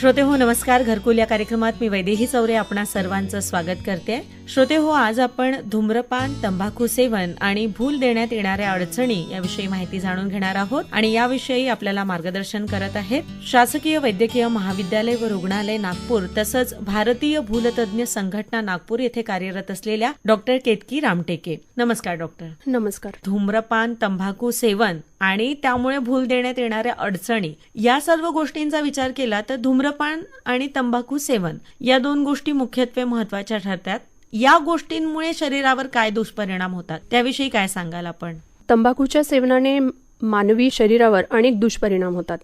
श्रोते हो नमस्कार. घरकुल या कार्यक्रमात मी वैदेही चौरे आपणा सर्वांचं स्वागत करते. श्रोते हो आज आपण धूम्रपान तंबाखू सेवन आणि भूल देण्यात येणाऱ्या अडचणी याविषयी माहिती जाणून घेणार आहोत आणि याविषयी आपल्याला मार्गदर्शन करत आहेत शासकीय वैद्यकीय महाविद्यालय व रुग्णालय नागपूर तसंच भारतीय भूलतज्ञ संघटना नागपूर येथे कार्यरत असलेल्या डॉक्टर केतकी रामटेके. नमस्कार डॉक्टर. नमस्कार. धूम्रपान तंबाखू सेवन आणि त्यामुळे भूल देण्यात येणाऱ्या अडचणी या सर्व गोष्टींचा विचार केला तर धूम्रपान आणि तंबाखू सेवन या दोन गोष्टी मुख्यत्वे महत्त्वाच्या ठरतात. या गोष्टींमुळे शरीरावर काय दुष्परिणाम होतात? त्याविषयी काय सांगाल आपण? तंबाखूच्या सेवनाने मानवी शरीरावर अनेक दुष्परिणाम होतात.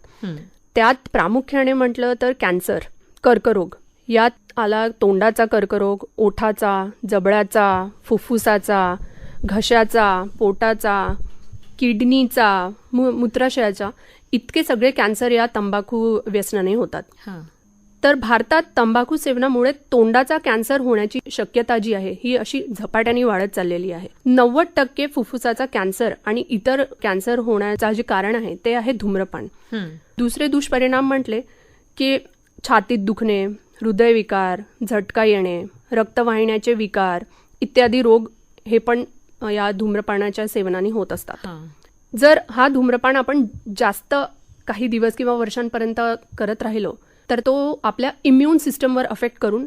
त्यात प्रामुख्याने म्हटलं तर कॅन्सर कर्करोग. यात आला तोंडाचा कर्करोग ओठाचा जबडाचा फुफ्फुसाचा घशाचा पोटाचा किडनीचा मूत्राशयाचा इतके सगळे कॅन्सर या तंबाखू व्यसनाने होतात. तर भारतात तंबाखू सेवनामुळे तोंडाचा कॅन्सर होण्याची शक्यता जी आहे ही अशी झपाट्याने वाढत चाललेली आहे. नव्वद टक्के फुफ्फुसाचा कॅन्सर आणि इतर कॅन्सर होण्याचा जे कारण आहे ते आहे धूम्रपान. दुसरे दुष्परिणाम म्हटले की छातीत दुखणे हृदयविकार झटका येणे रक्तवाहिन्याचे विकार इत्यादी रोग हे पण या धूम्रपानाच्या सेवनाने होत असतात. जर हा धूम्रपान आपण जास्त काही दिवस किंवा वर्षांपर्यंत करत राहिलो तर तो आपल्या इम्युन सिस्टमवर अफेक्ट करून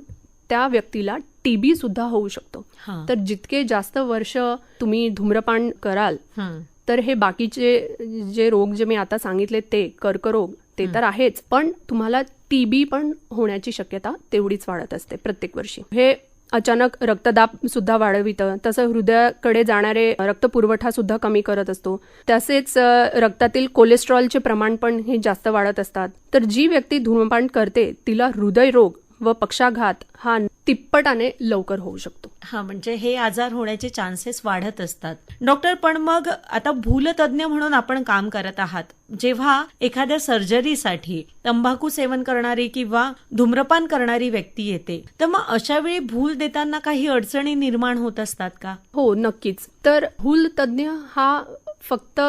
त्या व्यक्तीला टीबी सुद्धा होऊ शकतो. तर जितके जास्त वर्ष तुम्ही धूम्रपान कराल. तर हे बाकीचे जे रोग जे मी आता सांगितले ते कर्करोग ते तर आहेच पण तुम्हाला टीबी पण होण्याची शक्यता तेवढीच वाढत असते प्रत्येक वर्षी. हे अचानक रक्तदाब सुद्धा वाढवितं. तसं हृदयाकडे जाणारे रक्तपुरवठा सुद्धा कमी करत असतो. तसेच रक्तातील कोलेस्ट्रॉलचे प्रमाण पण हे जास्त वाढत असतात. तर जी व्यक्ती धूमपान करते तिला हृदयरोग व पक्षाघात हा तिप्पटाने लवकर होऊ शकतो. हा म्हणजे हे आजार होण्याचे चान्सेस वाढत असतात. डॉक्टर पण मग आता भूलतज्ञ म्हणून आपण काम करत आहात. जेव्हा एखाद्या सर्जरीसाठी तंबाखू सेवन करणारी किंवा धूम्रपान करणारी व्यक्ती येते तर मग अशा वेळी भूल देताना काही अडचणी निर्माण होत असतात का? हो नक्कीच. तर भूल तज्ज्ञ हा फक्त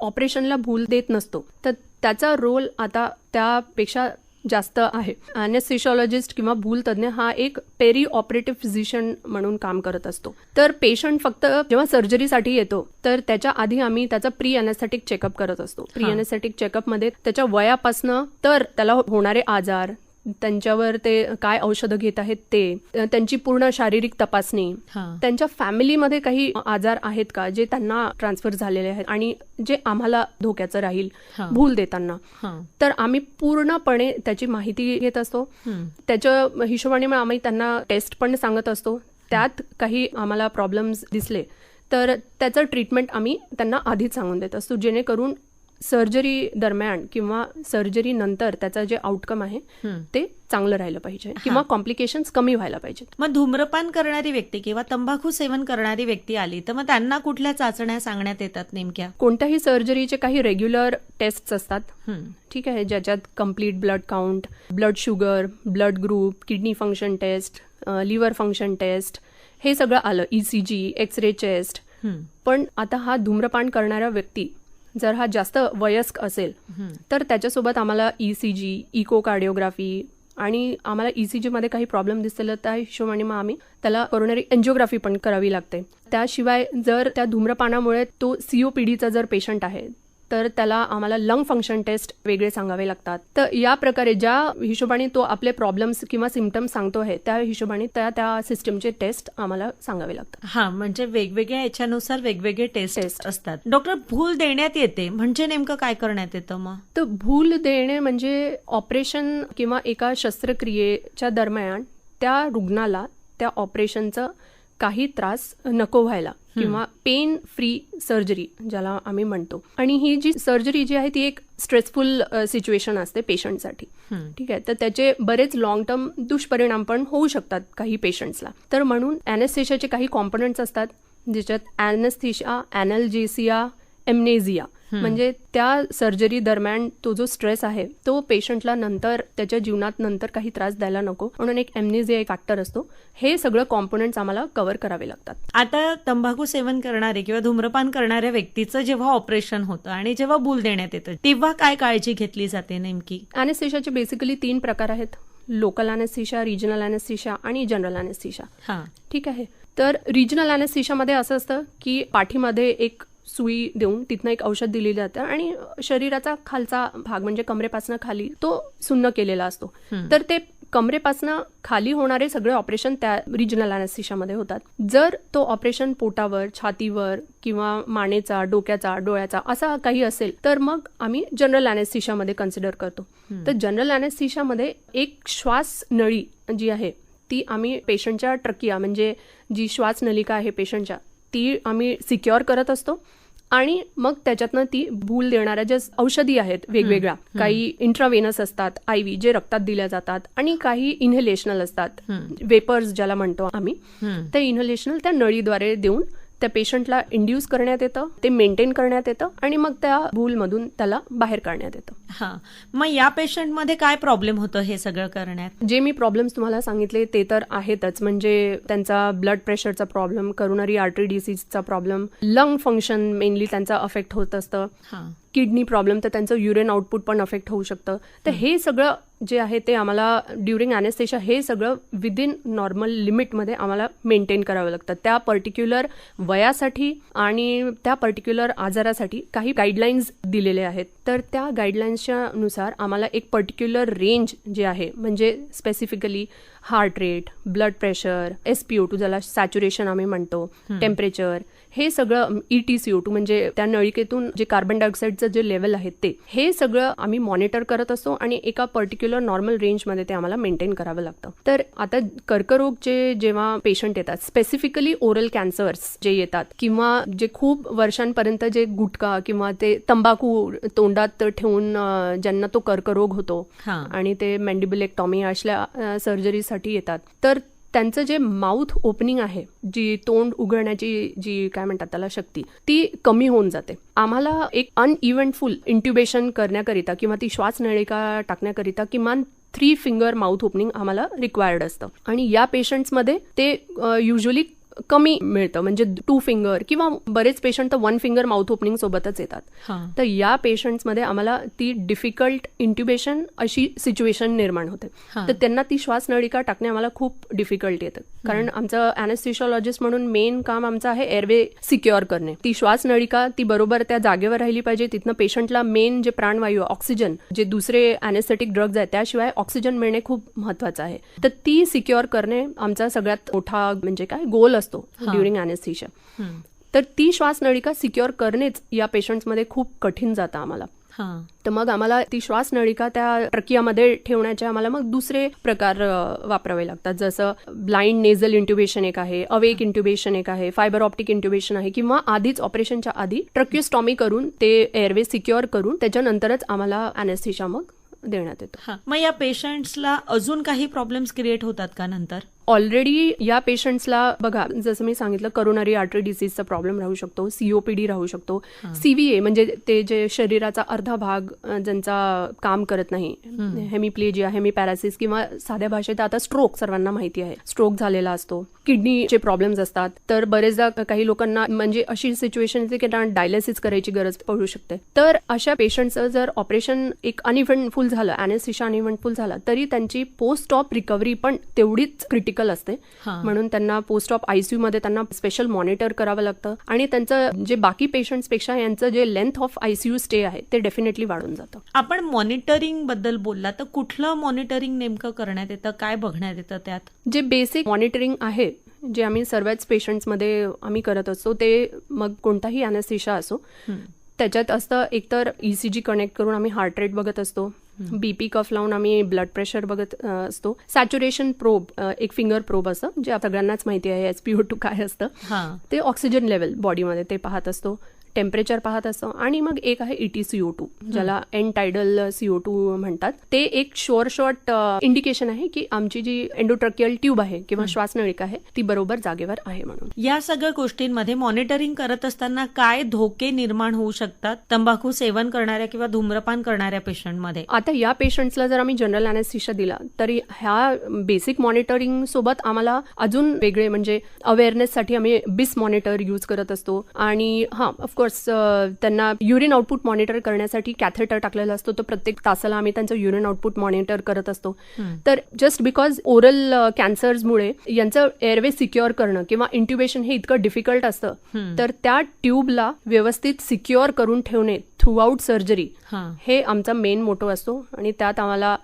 ऑपरेशनला भूल देत नसतो. तर त्याचा रोल आता त्यापेक्षा जास्त आहे. अनेस्थेशॉलॉजिस्ट किंवा भूल तज्ज्ञ हा एक पेरी ऑपरेटिव्ह फिजिशियन म्हणून काम करत असतो. तर पेशंट फक्त जेव्हा सर्जरीसाठी येतो तर त्याच्या आधी आम्ही त्याचा प्री अनेस्थेटिक चेकअप करत असतो. प्री. अनेस्थेटिक चेकअपमध्ये त्याच्या वयापासनं तर त्याला होणारे आजार त्यांच्यावर ते काय औषधं घेत आहेत ते त्यांची पूर्ण शारीरिक तपासणी त्यांच्या फॅमिलीमध्ये काही आजार आहेत का जे त्यांना ट्रान्सफर झालेले आहेत आणि जे आम्हाला धोक्याचं राहील. भूल देताना? तर आम्ही पूर्णपणे त्याची माहिती घेत असतो. त्याच्या हिशोबाने मग आम्ही त्यांना टेस्ट पण सांगत असतो. त्यात काही आम्हाला प्रॉब्लेम्स दिसले तर त्याचं ट्रीटमेंट आम्ही त्यांना आधीच सांगून देत असतो जेणेकरून सर्जरी दरम्यान किंवा सर्जरी नंतर त्याचं जे आउटकम आहे. ते चांगलं राहिलं पाहिजे. किंवा कॉम्प्लिकेशन्स कमी व्हायला पाहिजेत. मग धूम्रपान करणारी व्यक्ती किंवा तंबाखू सेवन करणारी व्यक्ती आली तर मग त्यांना कुठल्या चाचण्या सांगण्यात येतात नेमक्या? कोणत्याही सर्जरीचे काही रेग्युलर टेस्ट असतात. ठीक आहे ज्याच्यात complete blood count blood sugar blood group kidney function test liver function test हे सगळं आलं E C G X ray chest पण आता हा धूम्रपान करणारा व्यक्ती जर हा जास्त वयस्क असेल. तर त्याच्यासोबत आम्हाला E C G echocardiography आणि आम्हाला ई सी जीमध्ये काही प्रॉब्लेम दिसलेलं त्या हिशोबाने मग आम्ही त्याला कोरोनरी एन्जिओग्राफी पण करावी लागते त्याशिवाय जर त्या धूम्रपानामुळे तो सीओपीडीचा जर पेशंट आहे तर त्याला आम्हाला लंग फंक्शन टेस्ट वेगळे सांगावे लागतात. तर या प्रकारे ज्या हिशोबाने तो आपले प्रॉब्लेम्स किंवा सिमटम्स सांगतो आहे त्या हिशोबाने त्या त्या सिस्टमचे टेस्ट आम्हाला सांगावे लागतात. हा म्हणजे वेगवेगळ्या याच्यानुसार वेगवेगळे टेस्ट Test. असतात. डॉक्टर भूल देण्यात येते म्हणजे नेमकं काय करण्यात येतं मग? तर भूल देणे म्हणजे ऑपरेशन किंवा एका शस्त्रक्रियेच्या दरम्यान त्या रुग्णाला त्या ऑपरेशनचं काही त्रास नको व्हायला किंवा पेन फ्री सर्जरी ज्याला आम्ही म्हणतो. आणि ही जी सर्जरी जी आहे ती एक स्ट्रेसफुल सिच्युएशन असते पेशंटसाठी. ठीक आहे? तर त्याचे बरेच लॉंग टर्म दुष्परिणाम पण होऊ शकतात काही पेशंट्सला तर म्हणून अॅनेस्थेशियाचे काही कॉम्पोनंट्स असतात ज्याच्यात अॅनेस्थेशिया अॅनल्जेसिया एमनेझिया म्हणजे त्या सर्जरी दरम्यान तो जो स्ट्रेस आहे तो पेशंटला नंतर त्याच्या जीवनात नंतर काही त्रास द्यायला नको. म्हणून एक एमनेझिया एक फॅक्टर असतो. हे सगळं कॉम्पोनंट्स आम्हाला कव्हर करावे लागतात. आता तंबाखू सेवन करणारे किंवा धूम्रपान करणाऱ्या व्यक्तीचं जेव्हा ऑपरेशन होतं आणि जेव्हा भूल देण्यात येतं तेव्हा काय काळजी घेतली जाते नेमकी? अॅनेस्थेशियाचे बेसिकली तीन प्रकार आहेत. लोकल अॅनेस्थेशिया रिजनल अॅनेस्थेशिया आणि जनरल अॅनेस्थेशिया हा. ठीक आहे. तर रिजनल अॅनेस्थेशियामध्ये असं असतं की पाठीमध्ये एक सुई देऊन तिथनं एक औषध दिलेलं जातं आणि शरीराचा खालचा भाग म्हणजे कमरेपासून खाली तो सुन्न केलेला असतो. तर ते कमरेपासनं खाली होणारे सगळे ऑपरेशन त्या रिजनल अॅनेस्थेशियामध्ये होतात. जर तो ऑपरेशन पोटावर छातीवर किंवा मानेचा डोक्याचा डोळ्याचा असा काही असेल तर मग आम्ही जनरल अॅनेस्थेशियामध्ये कन्सिडर करतो. तर जनरल अॅनेस्थेशियामध्ये एक श्वास नळी जी आहे ती आम्ही पेशंटच्या ट्रकिया म्हणजे जी श्वास नलिका आहे पेशंटच्या ती आम्ही सिक्युअर करत असतो. आणि मग त्याच्यातनं ती भूल देणाऱ्या ज्या औषधी आहेत वेगवेगळ्या काही इंट्रावेनस असतात आयव्ही जे रक्तात दिल्या जातात आणि काही इन्हेलेशनल असतात. वेपर्स ज्याला म्हणतो आम्ही. ते इन्हेलेशनल त्या नळीद्वारे देऊन त्या पेशंटला इंड्यूस करण्यात येतं ते मेंटेन करण्यात येतं आणि मग त्या भूलमधून त्याला बाहेर काढण्यात येतं. हा. मग या पेशंटमध्ये काय प्रॉब्लेम होतं हे सगळं करण्यात? जे मी प्रॉब्लेम्स तुम्हाला सांगितले ते तर आहेतच. म्हणजे त्यांचा ब्लड प्रेशरचा प्रॉब्लेम करोनरी आर्टरी डिसीजचा प्रॉब्लेम लंग फंक्शन मेनली त्यांचा अफेक्ट होत असतं. हा. किडनी प्रॉब्लेम तर त्यांचं युरिन आउटपुट पण अफेक्ट होऊ शकतं. तर हे सगळं जे आहे ते आम्हाला ड्युरिंग अॅनेस्थेशा हे सगळं विदिन नॉर्मल लिमिटमध्ये आम्हाला मेंटेन करावं लागतं. त्या पर्टिक्युलर वयासाठी आणि त्या पर्टिक्युलर आजारासाठी काही गाईडलाईन्स दिलेले आहेत. तर त्या गाईडलाईन्सच्या नुसार आम्हाला एक पर्टिक्युलर रेंज जे आहे म्हणजे specifically heart rate blood pressure SpO two ज्याला सॅच्युरेशन आम्ही म्हणतो टेम्परेचर हे सगळं ईटीसीओ टू म्हणजे त्या नळिकेतून जे कार्बन डायऑक्साईडचं जे लेवल आहे ते हे सगळं आम्ही मॉनिटर करत असतो आणि एका पर्टिक्युलर नॉर्मल रेंजमध्ये ते आम्हाला मेंटेन करावं लागतं. तर आता कर्करोगचे जेव्हा पेशंट येतात स्पेसिफिकली ओरल कॅन्सर्स जे येतात किंवा जे खूप वर्षांपर्यंत जे गुटखा किंवा ते तंबाखू तोंडात ठेवून ज्यांना तो कर्करोग होतो आणि ते मेंडिबिलेक्टॉमी असल्या सर्जरीसाठी येतात. तर त्यांचं जे माउथ ओपनिंग आहे जी तोंड उघडण्याची जी काय म्हणतात त्याला शक्ती ती कमी होऊन जाते. आम्हाला एक अनइव्हेंटफुल इंट्युबेशन करण्याकरिता किंवा ती श्वास नळिका टाकण्याकरिता किमान थ्री फिंगर माउथ ओपनिंग आम्हाला रिक्वायर्ड असतं. आणि या पेशंट्समध्ये ते युजली कमी मिळतं. म्हणजे टू फिंगर किंवा बरेच पेशंट तर वन फिंगर माउथ ओपनिंग सोबतच येतात. तर या पेशंट्समध्ये आम्हाला ती डिफिकल्ट इंट्युबेशन अशी सिच्युएशन निर्माण होते. तर त्यांना ती श्वास नळिका टाकणे आम्हाला खूप डिफिकल्ट येतं. कारण आमचं अॅनेस्थिशॉलॉजिस्ट म्हणून मेन काम आमचं आहे एअरवे सिक्युअर करणे. ती श्वास नळिका ती बरोबर त्या जागेवर राहिली पाहिजे. तिथनं पेशंटला मेन जे प्राणवायू ऑक्सिजन जे दुसरे अॅनेस्थेटिक ड्रग्ज आहेत त्याशिवाय ऑक्सिजन मिळणे खूप महत्वाचं आहे. तर ती सिक्युअर करणे आमचा सगळ्यात मोठा म्हणजे काय? गोल असतो. During anaesthesia. तर ती श्वास नळिका सिक्युअर करणेच या पेशंट्समध्ये खूप कठीण जातं आम्हाला. हा. तर मग आम्हाला ती श्वास नळिका त्या ट्रकियामध्ये ठेवण्याचे आम्हाला मग दुसरे प्रकार वापरावे लागतात. जसं ब्लाइंड नेझल इंट्युबेशन एक आहे अवेक इंट्युबेशन एक आहे फायबर ऑप्टिक इंट्युबेशन आहे किंवा आधीच ऑपरेशनच्या आधी ट्रक्युस्टॉमी करून ते एअरवे सिक्युअर करून त्याच्यानंतरच आम्हाला अॅनेस्थेशा मग देण्यात येतो. मग या पेशंट्सला अजून काही प्रॉब्लेम्स क्रिएट होतात का नंतर? ऑलरेडी या पेशंट्सला बघा जसं मी सांगितलं करोनरी आर्टरी डिसीजचा प्रॉब्लेम राहू शकतो सीओपीडी राहू शकतो. सीव्हीए म्हणजे ते जे शरीराचा अर्धा भाग ज्यांचा काम करत नाही हेमिप्लेजिया हेमिपॅरासिस किंवा साध्या भाषेत आता स्ट्रोक सर्वांना माहिती आहे. स्ट्रोक झालेला असतो. किडनीचे प्रॉब्लेम्स असतात. तर बरेचदा काही लोकांना म्हणजे अशी सिच्युएशन येते की त्यांना डायलिसिस करायची गरज पडू शकते. तर अशा पेशंटचं जर ऑपरेशन एक अनइव्हेंटफुल झालं अॅनेसिशा अनइव्हेंटफुल झाला तरी त्यांची पोस्ट ऑफ रिकव्हरी पण तेवढीच क्रिटिकल असते. हा. म्हणून त्यांना पोस्ट ऑफ आयसीयू मध्ये त्यांना स्पेशल मॉनिटर करावं लागतं. आणि त्यांचं जे बाकी पेशंट्सपेक्षा यांचं जे लेंथ ऑफ आयसीयू स्टे आहे ते डेफिनेटली वाढून जातं. आपण मॉनिटरिंगबद्दल बोलला तर कुठलं मॉनिटरिंग नेमकं करण्यात येतं? काय बघण्यात येतं त्यात? जे बेसिक मॉनिटरिंग आहे जे आम्ही सर्वच पेशंट्समध्ये आम्ही करत असतो ते मग कोणताही अॅनेस्थेशा असो. त्याच्यात असतं एकतर ईसीजी कनेक्ट करून आम्ही हार्ट रेट बघत असतो. बीपी कफ लावून आम्ही ब्लड प्रेशर बघत असतो. सॅच्युरेशन प्रोब एक फिंगर प्रोब असतं जे सगळ्यांनाच माहिती आहे एसपीओ टू काय असतं. ते ऑक्सिजन लेवल बॉडीमध्ये ते पाहत असतो. टेम्परेचर पाहत असतो आणि मग एक आहे इटी सीओ टू ज्याला एन टायडल सीओ टू म्हणतात. ते एक शोअर शॉर्ट इंडिकेशन आहे की आमची जी एंडोट्रकियल ट्यूब आहे किंवा श्वासनळिका आहे ती बरोबर जागेवर आहे म्हणून. या सगळ्या गोष्टींमध्ये मॉनिटरिंग करत असताना काय धोके निर्माण होऊ शकतात? तंबाखू सेवन करणाऱ्या किंवा धूम्रपान करणाऱ्या पेशंटमध्ये? आता या पेशंट्सला जर आम्ही जनरल अनेस्थिशा दिला तरी ह्या बेसिक मॉनिटरिंग सोबत आम्हाला अजून वेगळे म्हणजे अवेअरनेससाठी आम्ही बिस मॉनिटर यूज करत असतो. आणि हां ऑफकोर्स त्यांना युरिन आउटपुट मॉनिटर करण्यासाठी कॅथेटर टाकलेला असतो. तो प्रत्येक तासाला आम्ही त्यांचं युरिन आउटपुट मॉनिटर करत असतो. तर जस्ट बिकॉज ओरल कॅन्सर्समुळे यांचं एअरवे सिक्युअर करणं किंवा इंट्युबेशन हे इतकं डिफिकल्ट असतं तर त्या ट्यूबला व्यवस्थित सिक्युअर करून ठेवणे थ्रूआउट सर्जरी हे. आमचा मेन मोटो असतो. आणि त्यात आम्हाला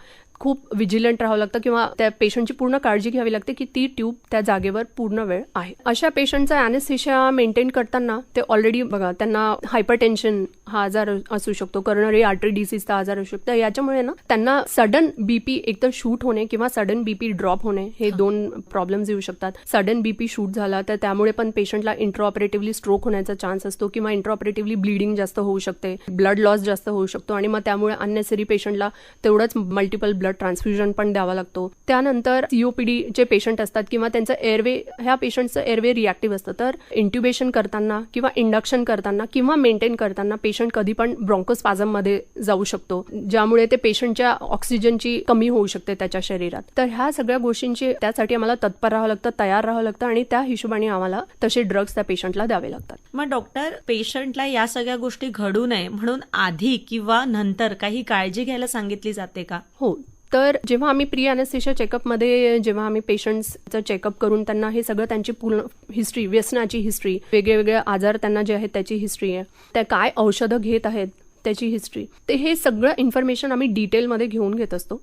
खूप विजिलंट राहावं लागतं किंवा त्या पेशंटची पूर्ण काळजी घ्यावी लागते की ती ट्यूब त्या जागेवर पूर्ण वेळ आहे. अशा पेशंटचा अॅनेस्थेशिया मेंटेन करताना ते ऑलरेडी बघा त्यांना हायपर टेन्शन हा आजार असू शकतो करोनरी आर्टरी डिसीजचा आजार असू शकतो. याच्यामुळे ना त्यांना सडन बीपी एकतर शूट होणे किंवा सडन बीपी ड्रॉप होणे हे दोन प्रॉब्लेम्स येऊ शकतात. सडन बीपी शूट झाला तर त्यामुळे पण पेशंटला इंट्रॉपरेटिव्हली स्ट्रोक होण्याचा चान्स असतो किंवा इंट्रॉपरेटिव्हली ब्लिडिंग जास्त होऊ शकते ब्लड लॉस जास्त होऊ शकतो आणि मग त्यामुळे अननेसरी पेशंटला तेवढंच मल्टिपल ब्लड ट्रान्सफ्युजन पण द्यावा लागतो. त्यानंतर सीओपीडी चे पेशंट असतात किंवा त्यांचं एअरवे ह्या पेशंटचं एअरवे रिॲक्टिव्ह असतं. तर इंट्युबेशन करताना किंवा इंडक्शन करताना किंवा मेंटेन करताना पेशंट कधी पण ब्रॉन्कोस्पाझममध्ये जाऊ शकतो. ज्यामुळे ते पेशंटच्या ऑक्सिजनची कमी होऊ शकते त्याच्या शरीरात. तर ह्या सगळ्या गोष्टींची त्यासाठी आम्हाला तत्पर राहावं लागतं तयार राहावं लागतं आणि त्या हिशोबाने आम्हाला तसे ड्रग्स त्या पेशंटला द्यावे लागतात. मग डॉक्टर पेशंटला या सगळ्या गोष्टी घडू नये म्हणून आधी किंवा नंतर काही काळजी घ्यायला सांगितली जाते का? हो. तर जेव्हा आम्ही प्री अनेस्थेशिया चेकअपमध्ये जेव्हा आम्ही पेशंट्सचं चेकअप करून त्यांना हे सगळं त्यांची पूर्ण हिस्ट्री व्यसनाची हिस्ट्री वेगळे वेगळे आजार त्यांना जे आहेत त्याची हिस्ट्री आहे त्या काय औषधं घेत आहेत त्याची हिस्ट्री ते हे सगळं इन्फॉर्मेशन आम्ही डिटेलमध्ये घेऊन घेत असतो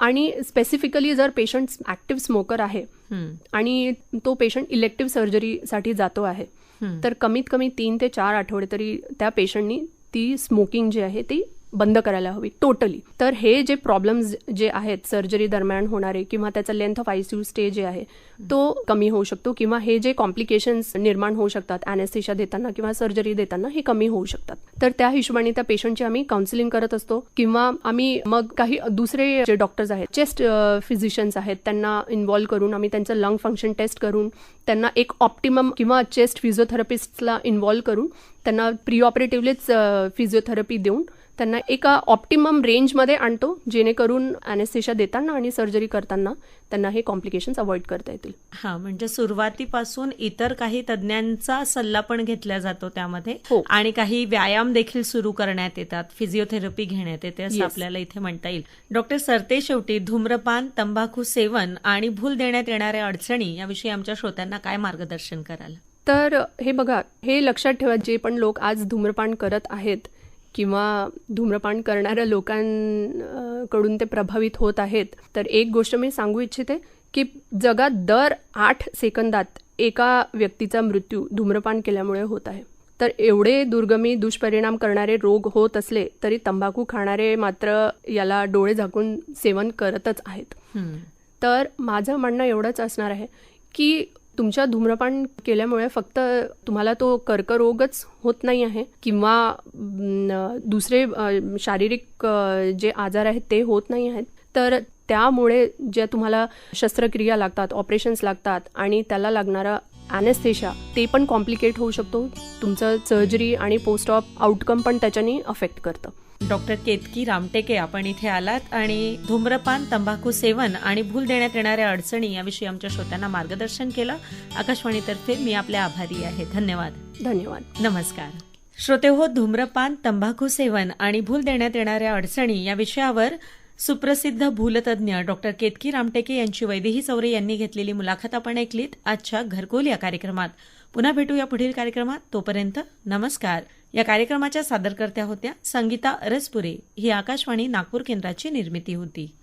आणि स्पेसिफिकली जर पेशंट ऍक्टिव्ह स्मोकर आहे. आणि तो पेशंट इलेक्टिव्ह सर्जरीसाठी जातो आहे. तर कमीत कमी तीन ते चार आठवडे तरी त्या पेशंटनी ती स्मोकिंग जी आहे ती बंद करायला हवी टोटली तर हे जे प्रॉब्लेम्स जे आहेत सर्जरी दरम्यान होणारे किंवा त्याचा लेंथ ऑफ आयसीयू स्टे जे आहे तो कमी होऊ शकतो किंवा हे जे कॉम्प्लिकेशन्स निर्माण होऊ शकतात अॅनेस्थेशिया देताना किंवा सर्जरी देताना हे कमी होऊ शकतात. तर त्या हिशोबाने त्या पेशंटची आम्ही काउन्सिलिंग करत असतो किंवा आम्ही मग काही दुसरे जे डॉक्टर्स आहेत चेस्ट फिजिशियन्स आहेत त्यांना इन्व्हॉल्व्ह करून आम्ही त्यांचं लंग फंक्शन टेस्ट करून त्यांना एक ऑप्टिमम किंवा चेस्ट फिजिओथेरपिस्टला इन्व्हॉल्व करून त्यांना प्री ऑपरेटिव्हलीच फिजिओथेरपी देऊन त्यांना एका ऑप्टिमम रेंजमध्ये आणतो जेणेकरून अॅनेस्थेशिया देताना आणि सर्जरी करताना त्यांना हे कॉम्प्लिकेशन्स अवॉइड करता येतील. हा म्हणजे सुरुवातीपासून इतर काही तज्ज्ञांचा सल्ला पण घेतला जातो त्यामध्ये. हो. आणि काही व्यायाम देखील सुरू करण्यात येतात. फिजिओथेरपी घेण्यात येते असं. आपल्याला इथे म्हणता येईल. डॉक्टर सरते शेवटी धूम्रपान तंबाखू सेवन आणि भूल देण्यात येणाऱ्या अडचणी याविषयी आमच्या श्रोत्यांना काय मार्गदर्शन कराल? तर हे बघा हे लक्षात ठेवा जे पण लोक आज धूम्रपान करत आहेत किंवा धूम्रपान करणाऱ्या लोकांकडून ते प्रभावित होत आहेत. तर एक गोष्ट मी सांगू इच्छिते की जगात दर आठ सेकंदात एका व्यक्तीचा मृत्यू धूम्रपान केल्यामुळे होत आहे. तर एवढे दुर्गमी दुष्परिणाम करणारे रोग होत असले तरी तंबाखू खाणारे मात्र याला डोळे झाकून सेवन करतच आहेत. तर माझं म्हणणं एवढंच असणार आहे की तुमच्या धूम्रपान केल्यामुळे फक्त तुम्हाला तो कर्करोगच होत नाही आहे किंवा दुसरे शारीरिक जे आजार आहेत ते होत नाही आहेत. तर त्यामुळे ज्या तुम्हाला शस्त्रक्रिया लागतात ऑपरेशन्स लागतात आणि त्याला लागणारा अॅनेस्थेशा ते पण कॉम्प्लिकेट होऊ शकतो. तुमचं सर्जरी आणि पोस्ट ऑफ आउटकम पण त्याच्याने अफेक्ट करतं. डॉक्टर केतकी रामटेके आपण इथे आलात आणि धूम्रपान तंबाखू सेवन आणि भूल देण्यात येणाऱ्या अडचणी याविषयी आमच्या श्रोत्यांना मार्गदर्शन केलं. आकाशवाणीतर्फे मी आपले आभारी आहे. धन्यवाद. धन्यवाद. नमस्कार. श्रोते हो धूम्रपान तंबाखू सेवन आणि भूल देण्यात येणाऱ्या अडचणी या विषयावर सुप्रसिद्ध भूलतज्ञ डॉक्टर केतकी रामटेके यांची वैदेही चौरे यांनी घेतलेली मुलाखत आपण ऐकलीत. आजच्या घरकुल या कार्यक्रमात. पुन्हा भेटूया पुढील कार्यक्रमात. तोपर्यंत नमस्कार. या कार्यक्रमाच्या सादरकर्त्या होत्या संगीता अरसपुरे ही आकाशवाणी नागपूर केंद्राची निर्मिती होती.